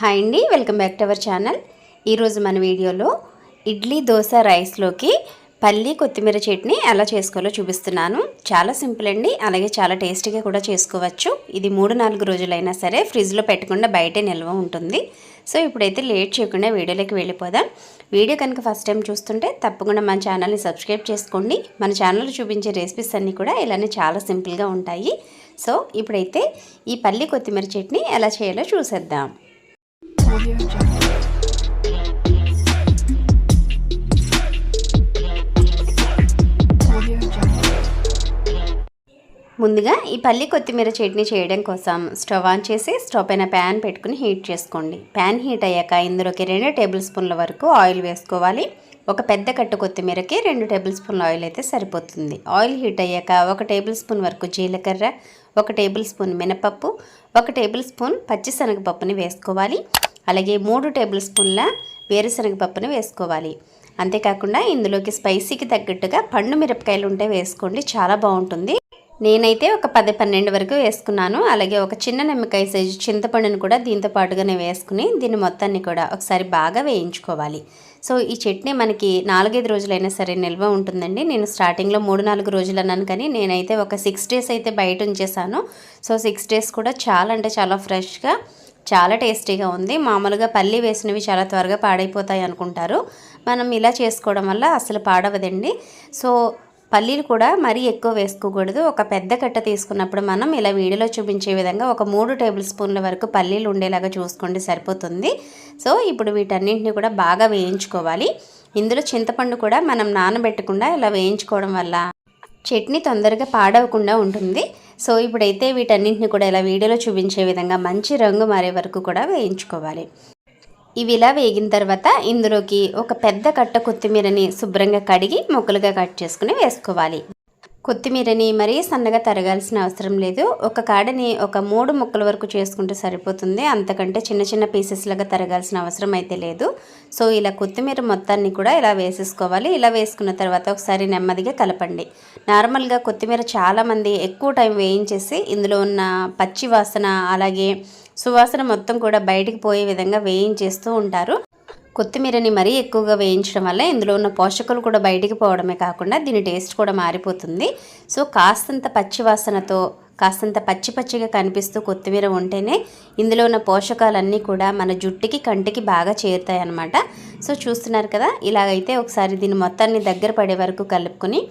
Hi అండి welcome back to our channel. ఈరోజు మన వీడియోలో ఇడ్లీ దోశ రైస్లోకి పల్లి కొత్తిమీర చట్నీ ఎలా చేసుకోవాలో చూపిస్తున్నాను. చాలా సింపుల్ అండి అలాగే చాలా టేస్టీగా కూడా చేసుకోవచ్చు. ఇది మూడు నాలుగు రోజులైనా సరే ఫ్రిడ్జ్లో పెట్టకుండా బయటే నిల్వ ఉంటుంది. సో ఇప్పుడైతే లేట్ చేయకుండా వీడియోలోకి వెళ్ళిపోదాం. వీడియో కనుక ఫస్ట్ టైం చూస్తుంటే తప్పకుండా మన ఛానల్ని సబ్స్క్రైబ్ చేసుకోండి. మన ఛానల్లో చూపించే రెసిపీస్ అన్నీ కూడా ఇలానే చాలా సింపుల్గా ఉంటాయి. సో ఇప్పుడైతే ఈ పల్లి కొత్తిమీర చట్నీ ఎలా చేయాలో చూసేద్దాం. ముందుగా ఈ పల్లి కొత్తిమీర చట్నీ చేయడం కోసం స్టవ్ ఆన్ చేసి స్టవ్ పైన ప్యాన్ పెట్టుకుని హీట్ చేసుకోండి. ప్యాన్ హీట్ అయ్యాక ఇందులోకి రెండు టేబుల్ స్పూన్ల వరకు ఆయిల్ వేసుకోవాలి. ఒక పెద్ద కట్టు కొత్తిమీరకి రెండు టేబుల్ స్పూన్ల ఆయిల్ అయితే సరిపోతుంది. ఆయిల్ హీట్ అయ్యాక ఒక టేబుల్ స్పూన్ వరకు జీలకర్ర ఒక టేబుల్ స్పూన్ మినపప్పు ఒక టేబుల్ స్పూన్ పచ్చిశనగపప్పుని వేసుకోవాలి. అలాగే మూడు టేబుల్ స్పూన్ల వేరుశనగపప్పుని వేసుకోవాలి. అంతేకాకుండా ఇందులోకి స్పైసీకి తగ్గట్టుగా పండు మిరపకాయలు ఉంటే వేసుకోండి చాలా బాగుంటుంది. నేనైతే ఒక పది పన్నెండు వరకు వేసుకున్నాను. అలాగే ఒక చిన్న నిమ్మకాయ సైజు చింతపండును కూడా దీంతో పాటుగానే వేసుకుని దీన్ని మొత్తాన్ని కూడా ఒకసారి బాగా వేయించుకోవాలి. సో ఈ చట్నీ మనకి నాలుగైదు రోజులైనా సరే నిల్వ ఉంటుందండి. నేను స్టార్టింగ్లో మూడు నాలుగు రోజులు అన్నాను కానీ నేనైతే ఒక సిక్స్ డేస్ అయితే బయట ఉంచేసాను సో సిక్స్ డేస్ కూడా చాలా అంటే చాలా ఫ్రెష్గా చాలా టేస్టీగా ఉంది. మామూలుగా పల్లి వేసినవి చాలా త్వరగా పాడైపోతాయి అనుకుంటారు. మనం ఇలా చేసుకోవడం వల్ల అసలు పాడవదండి. సో పల్లీలు కూడా మరీ ఎక్కువ వేసుకోకూడదు. ఒక పెద్ద కట్ట తీసుకున్నప్పుడు మనం ఇలా వీడియోలో చూపించే విధంగా ఒక మూడు టేబుల్ స్పూన్ల వరకు పల్లీలు ఉండేలాగా చూసుకోండి సరిపోతుంది. సో ఇప్పుడు వీటన్నింటిని కూడా బాగా వేయించుకోవాలి. ఇందులో చింతపండు కూడా మనం నానబెట్టకుండా ఇలా వేయించుకోవడం వల్ల చట్నీ తొందరగా పాడవకుండా ఉంటుంది. సో ఇప్పుడైతే వీటన్నింటిని కూడా ఇలా వీడియోలో చూపించే విధంగా మంచి రంగు మారే వరకు కూడా వేయించుకోవాలి. ఇవి ఇలా వేగిన తర్వాత ఇందులోకి ఒక పెద్ద కట్ట కొత్తిమీరని శుభ్రంగా కడిగి ముక్కలుగా కట్ చేసుకుని వేసుకోవాలి. కొత్తిమీరని మరీ సన్నగా తరగాల్సిన అవసరం లేదు. ఒక కాడని ఒక మూడు ముక్కల వరకు చేసుకుంటే సరిపోతుంది. అంతకంటే చిన్న చిన్న పీసెస్ లాగా తరగాల్సిన అవసరం అయితే లేదు. సో ఇలా కొత్తిమీర మొత్తాన్ని కూడా ఇలా వేసేసుకోవాలి. ఇలా వేసుకున్న తర్వాత ఒకసారి నెమ్మదిగా కలపండి. నార్మల్గా కొత్తిమీర చాలామంది ఎక్కువ టైం వేయించేసి ఇందులో ఉన్న పచ్చి వాసన అలాగే సువాసన మొత్తం కూడా బయటికి పోయే విధంగా వేయించేస్తూ ఉంటారు. కొత్తిమీరని మరీ ఎక్కువగా వేయించడం వల్ల ఇందులో ఉన్న పోషకాలు కూడా బయటికి పోవడమే కాకుండా దీని టేస్ట్ కూడా మారిపోతుంది. సో కాస్తంత పచ్చి వాసనతో కాస్తంత పచ్చి పచ్చిగా కనిపిస్తూ కొత్తిమీర ఉంటేనే ఇందులో ఉన్న పోషకాలన్నీ కూడా మన జుట్టుకి కంటికి బాగా చేరుతాయి అన్నమాట సో చూస్తున్నారు కదా ఇలాగైతే ఒకసారి దీన్ని మొత్తాన్ని దగ్గర పడే వరకు కలుపుకొని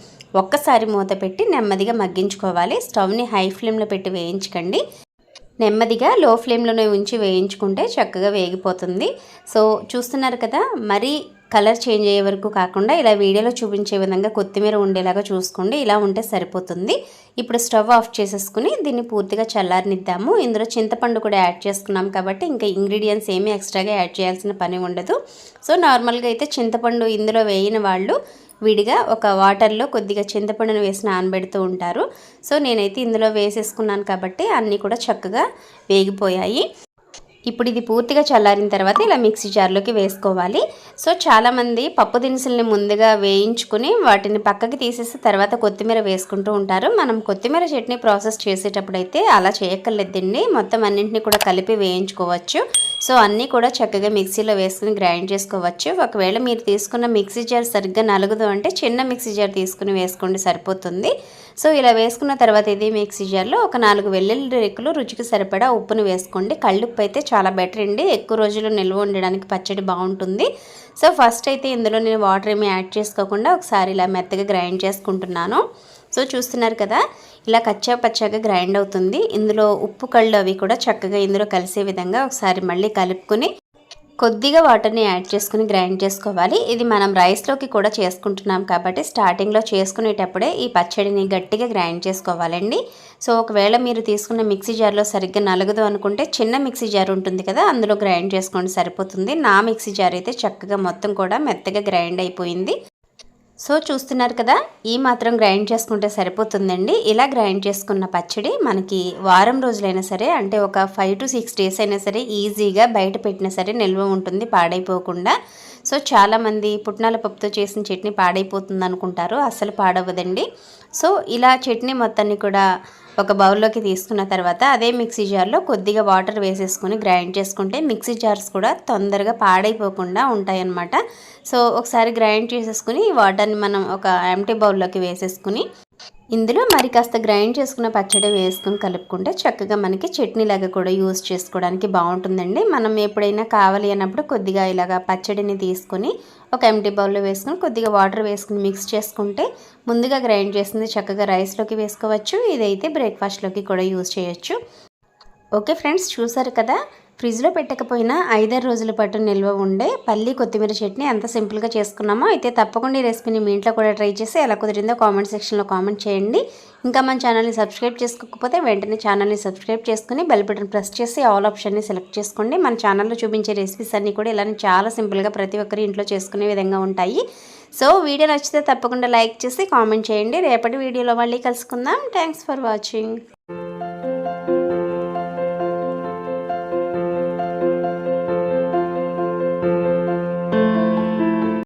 ఒక్కసారి మూత పెట్టి నెమ్మదిగా మగ్గించుకోవాలి. స్టవ్ని హై ఫ్లేమ్లో పెట్టి వేయించకండి. నెమ్మదిగా లో ఫ్లేమ్లోనే ఉంచి వేయించుకుంటే చక్కగా వేగిపోతుంది. సో చూస్తున్నారు కదా మరీ కలర్ చేంజ్ అయ్యే వరకు కాకుండా ఇలా వీడియోలో చూపించే విధంగా కొత్తిమీర ఉండేలాగా చూసుకోండి. ఇలా ఉంటే సరిపోతుంది. ఇప్పుడు స్టవ్ ఆఫ్ చేసేసుకుని దీన్ని పూర్తిగా చల్లారనిద్దాము. ఇందులో చింతపండు కూడా యాడ్ చేసుకున్నాం కాబట్టి ఇంకా ఇంగ్రీడియంట్స్ ఏమీ ఎక్స్ట్రాగా యాడ్ చేయాల్సిన పని ఉండదు. సో నార్మల్గా అయితే చింతపండు ఇందులో వేయిన వాళ్ళు విడిగా ఒక వాటర్లో కొద్దిగా చింతపండును వేసి నానబెడుతూ ఉంటారు. సో నేనైతే ఇందులో వేసేసుకున్నాను కాబట్టి అన్నీ కూడా చక్కగా వేగిపోయాయి. ఇప్పుడు ఇది పూర్తిగా చల్లారిన తర్వాత ఇలా మిక్సీ జార్లోకి వేసుకోవాలి. సో చాలామంది పప్పు దినుసుల్ని ముందుగా వేయించుకుని వాటిని పక్కకి తీసేసి తర్వాత కొత్తిమీర వేసుకుంటూ ఉంటారు. మనం కొత్తిమీర చట్నీ ప్రాసెస్ చేసేటప్పుడు అయితే అలా చేయక్కర్లేదండి మొత్తం అన్నింటినీ కూడా కలిపి వేయించుకోవచ్చు. సో అన్నీ కూడా చక్కగా మిక్సీలో వేసుకుని గ్రైండ్ చేసుకోవచ్చు. ఒకవేళ మీరు తీసుకున్న మిక్సీ జార్ సరిగ్గా నలుగుదు అంటే చిన్న మిక్సీ జార్ తీసుకుని వేసుకోండి సరిపోతుంది. సో ఇలా వేసుకున్న తర్వాత ఇది మిక్సీ జార్లో ఒక నాలుగు వెల్లుల్లి రేకులు రుచికి సరిపడా ఉప్పును వేసుకోండి. కళ్ళుప్పు అయితే చాలా బెటర్ అండి. ఎక్కువ రోజులు నిల్వ ఉండడానికి పచ్చడి బాగుంటుంది. సో ఫస్ట్ అయితే ఇందులో నేను వాటర్ ఏమి యాడ్ చేసుకోకుండా ఒకసారి ఇలా మెత్తగా గ్రైండ్ చేసుకుంటున్నాను. సో చూస్తున్నారు కదా ఇలా కచ్చా పచ్చాగా గ్రైండ్ అవుతుంది. ఇందులో ఉప్పు కళ్ళు అవి కూడా చక్కగా ఇందులో కలిసే విధంగా ఒకసారి మళ్ళీ కలుపుకొని కొద్దిగా వాటర్ని యాడ్ చేసుకుని గ్రైండ్ చేసుకోవాలి. ఇది మనం రైస్లోకి కూడా చేసుకుంటున్నాం కాబట్టి స్టార్టింగ్లో చేసుకునేటప్పుడే ఈ పచ్చడిని గట్టిగా గ్రైండ్ చేసుకోవాలండి. సో ఒకవేళ మీరు తీసుకున్న మిక్సీ జార్లో సరిగ్గా నలగదు అనుకుంటే చిన్న మిక్సీ జార్ ఉంటుంది కదా అందులో గ్రైండ్ చేసుకోండి సరిపోతుంది. నా మిక్సీ జార్ అయితే చక్కగా మొత్తం కూడా మెత్తగా గ్రైండ్ అయిపోయింది. సో చూస్తున్నారు కదా ఈ మాత్రం గ్రైండ్ చేసుకుంటే సరిపోతుందండి. ఇలా గ్రైండ్ చేసుకున్న పచ్చడి మనకి వారం రోజులైనా సరే అంటే ఒక ఫైవ్ టు సిక్స్ డేస్ అయినా సరే ఈజీగా బయట పెట్టినా సరే నిల్వ ఉంటుంది పాడైపోకుండా. సో చాలామంది పుట్నాల పప్పుతో చేసిన చట్నీ పాడైపోతుంది అనుకుంటారు అస్సలు పాడవదండి సో ఇలా చట్నీ మొత్తాన్ని కూడా ఒక బౌల్లోకి తీసుకున్న తర్వాత అదే మిక్సీ జార్లో కొద్దిగా వాటర్ వేసేసుకొని గ్రైండ్ చేసుకుంటే మిక్సీ జార్స్ కూడా తొందరగా పాడైపోకుండా ఉంటాయన్నమాట. సో ఒకసారి గ్రైండ్ చేసేసుకుని ఈ వాటర్ని మనం ఒక ఎంటీ బౌల్లోకి వేసేసుకుని ఇందులో మరి కాస్త గ్రైండ్ చేసుకున్న పచ్చడి వేసుకుని కలుపుకుంటే చక్కగా మనకి చట్నీ లాగా కూడా యూస్ చేసుకోవడానికి బాగుంటుందండి. మనం ఎప్పుడైనా కావాలి అన్నప్పుడు కొద్దిగా ఇలాగా పచ్చడిని తీసుకొని ఒక ఎంటీ బౌల్లో వేసుకుని కొద్దిగా వాటర్ వేసుకుని మిక్స్ చేసుకుంటే ముందుగా గ్రైండ్ చేసింది చక్కగా రైస్లోకి వేసుకోవచ్చు. ఇదైతే బ్రేక్ఫాస్ట్లోకి కూడా యూస్ చేయొచ్చు. ఓకే ఫ్రెండ్స్ చూసారు కదా? ఫ్రిడ్జ్లో పెట్టకపోయినా ఐదారు రోజుల పాటు నిల్వ ఉండే పల్లి కొత్తిమీర చట్నీ ఎంత సింపుల్గా చేసుకున్నామో అయితే తప్పకుండా ఈ రెసిపీని మీ ఇంట్లో కూడా ట్రై చేసి ఎలా కుదిరిందో కామెంట్ సెక్షన్లో కామెంట్ చేయండి. ఇంకా మన ఛానల్ని సబ్స్క్రైబ్ చేసుకోకపోతే వెంటనే ఛానల్ని సబ్స్క్రైబ్ చేసుకుని బెల్ బటన్ ప్రెస్ చేసి ఆల్ ఆప్షన్ని సెలెక్ట్ చేసుకోండి. మన ఛానల్లో చూపించే రెసిపీస్ అన్నీ కూడా ఇలానే చాలా సింపుల్గా ప్రతి ఒక్కరి ఇంట్లో చేసుకునే విధంగా ఉంటాయి. సో వీడియో నచ్చితే తప్పకుండా లైక్ చేసి కామెంట్ చేయండి. రేపటి వీడియోలో మళ్ళీ కలుసుకుందాం. Thanks for watching.